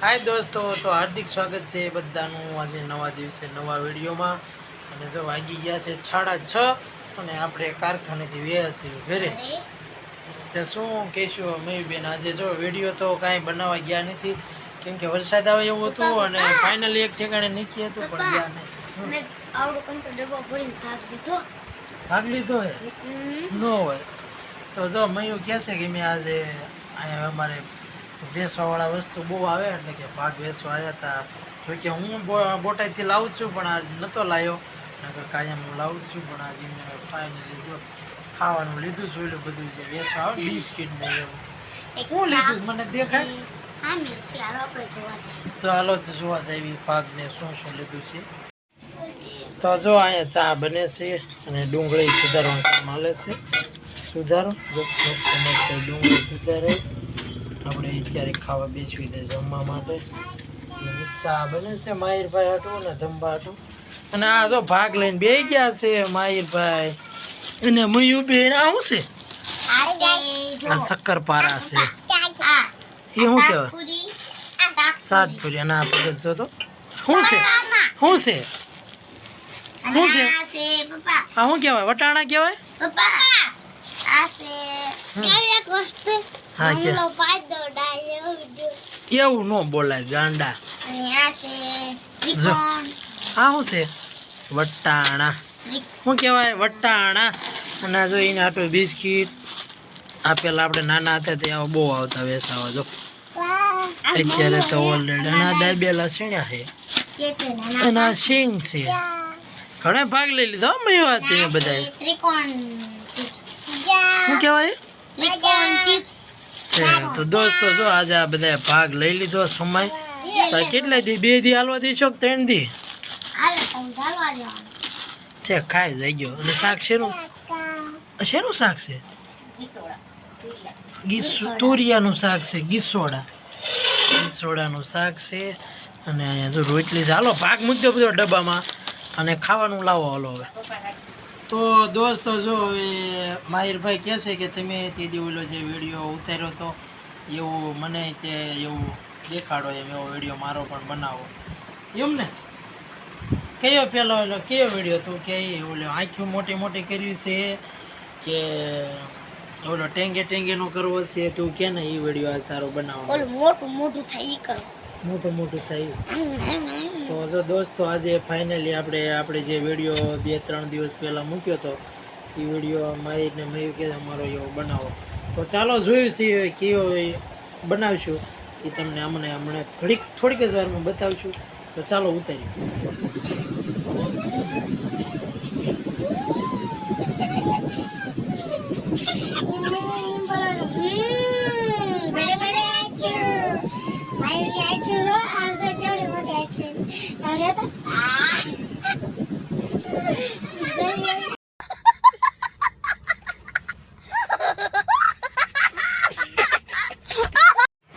હાય દોસ્તો તો હાર્દિક સ્વાગત છે બધાનું આજે નવા દિવસે નવા વિડીયોમાં. અને જો વાગી ગયા છે સાડા છ અને આપણે કારખાનેથી વ્યા છીએ ઘરે. તો શું કહીશું મયુબેન આજે જો વીડિયો તો કાંઈ બનાવવા ગયા નથી. કેમ કે વરસાદ આવે એવું હતું અને ફાઇનલી એક ઠેકાણે નીકળી હતું પણ ગયા નહીં ભાગ લીધો. હે? ન હોય. તો જો મયું કહે છે કે મેં આજે અહીંયા અમારે વેચવાવાળા વસ્તુ બહુ આવે એટલે કે ભાગ વેચવા આવ્યા હતા જોકે હું બોટાઈથી લાવું છું પણ આજ નહોતો લાવ્યો નગર કાયમ હું લાવું છું પણ આજે મેં ફાઇનલી જો ખાવાનું લીધું છું એટલું બધું જે વેચવા આવે બિસ્કીટ ને એવું હું લીધું મને દેખાય તો હાલો તો જોવા જઈએ ભાગને શું શું લીધું છે તો જો અહીંયા ચા બને છે અને ડુંગળી સુધારવાનું કામ હાલે છે સુધારો ડુંગળી સુધારે આપણે અત્યારે ખાવા બેસવી દે જમવા માટે. ચા બને છે માહિરભાઈ હતું ને ધંબા હતું અને આ તો ભાગ લઈને બે ગયા છે માહિરભાઈ. અને મયુબેન આવું છે? આ શક્કરપારા છે. એ શું કહેવાય? સાતપુરી. અને આ પગત જો તો? શું છે? શું છે? શું છે? આ શું કહેવાય? વટાણા કહેવાય? હા, કે? એવું ન બોલાય ગાંડા. આ શું છે? વટાણા. શું કહેવાય? વટાણા. અને જો એને આટલું બિસ્કીટ. આપેલા આપણે નાના હતા તે આવા બહુ આવતા વેસાવા જો. અત્યારે તો ઓલરેડી અને દાબેલા સીણ્યા છે. અને આ સિંગ છે. ઘણા ભાગ લઈ લીધો મેં વાત બધા શું કહેવાય? તો દોસ્તો જો આજે આ બધા ભાગ લઈ લીધો સમય. તો કેટલા દી? બે દી હાલવા દઈશો કે ત્રણ દી? છે ખાઈ જઈ ગયો. અને શાક શેનું? શેનું શાક છે? તુરિયાનું શાક છે ગીસોડા. ગીસોડાનું શાક છે. અને અહીંયા જો રોટલી છે. હાલો ભાગ મૂકી બધો ડબ્બામાં. અને ખાવાનું લાવો હાલો હવે. તો દોસ્તો જો હવે માહિરભાઈ કહે છે કે તમે તે દી જે વીડિયો ઉતાર્યો હતો એવું મને તે એવું દેખાડો એમ એવો વીડિયો મારો પણ બનાવો. એમ ને? કયો પેલો એલો કયો વીડિયો હતો કે એ ઓલો આંખ્યું મોટી મોટી કર્યું છે કે ઓલો ટેંગે ટેંગેનો કરવો છે તું કે ને એ વીડિયો આજ તારો બનાવો મોટું મોટું થાય કરો. મોટું મોટું થયું તો જો દોસ્તો, આજે ફાઇનલી આપણે આપણે જે વીડિયો બે ત્રણ દિવસ પહેલાં મૂક્યો હતો એ વીડિયો માહિરને મયુર કે અમારો એવો બનાવો. તો ચાલો જોયું છે કેવો બનાવશું, એ તમને અમને હમણાં ઘડીક, થોડીક જ વારમાં બતાવશું. તો ચાલો ઉતાર્યું બડે બડે આચું મારી કે આચું હો આસો કેવડી મોટી આચું અરે તો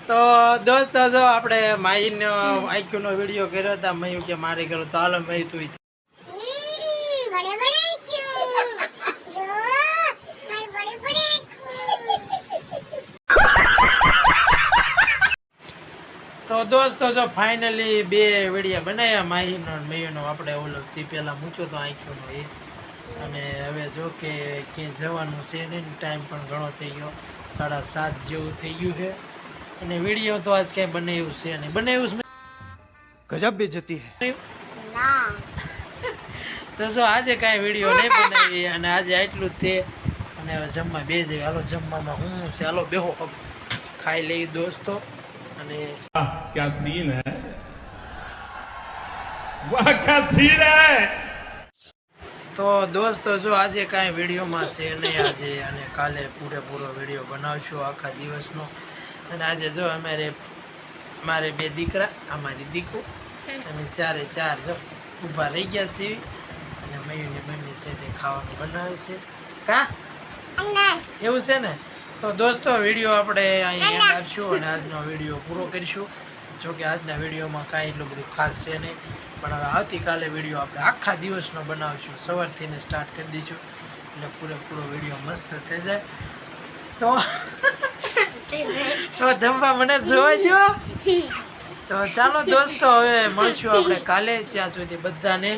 તો દોસ્તો જો આપણે માહીનો આઈક્યુનો વીડિયો કર્યો હતા મયું કે મારે કર્યો તો હાલો મય તું તો દોસ્તો જો ફાઇનલી બે વિડીયા બનાવ્યા માહીનો મયુનો. આપણે ઓલો થી પહેલાં મૂક્યો તો આંખ્યોનો એ અને હવે જો કે ક્યાંય જવાનું છે નહીં ટાઈમ પણ ઘણો થઈ ગયો. સાડા સાત જેવું થઈ ગયું છે. અને વીડિયો તો આજ ક્યાંય બને એવું છે નહીં. બને એવું ગજબ બે જતી હે તો જો આજે કાંઈ વીડિયો નહીં બનાવીએ અને આજે આટલું જ તે અને હવે જમવા બે જઈએ. હાલો જમવામાં હું છે? હાલો બેહો. ખાઈ લઈ દોસ્તો. અને ક્યાં સીન હે? વાહ ક્યાં સીન હે? તો દોસ્તો જો આજે કાંઈ વિડીયોમાં છે નહીં આજે. અને કાલે પૂરેપૂરો વીડિયો બનાવશું આખા દિવસનો. અને આજે જો અમારે મારે બે દીકરા અમારી દીકુ અમે ચારે ચાર જો ઊભા રહી ગયા છીએ અને મયુની મમ્મી છે તે ખાવાનું બનાવે છે. કા? એવું છે ને? તો દોસ્તો વીડિયો આપણે અહીં એન્ડ આપશું અને આજનો વીડિયો પૂરો કરીશું. જોકે આજના વિડીયોમાં કાંઈ એટલું બધું ખાસ છે નહીં પણ હવે આવતીકાલે વીડિયો આપણે આખા દિવસનો બનાવશું. સવારથીને સ્ટાર્ટ કરી દઈશું. એટલે પૂરેપૂરો વીડિયો મસ્ત થઈ જાય. તો તો ધંભા મને જોવા દો તો ચાલો દોસ્તો, હવે મળશું આપણે કાલે, ત્યાં સુધી બધાને.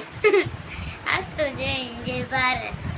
આજ તો જય જય ભારત.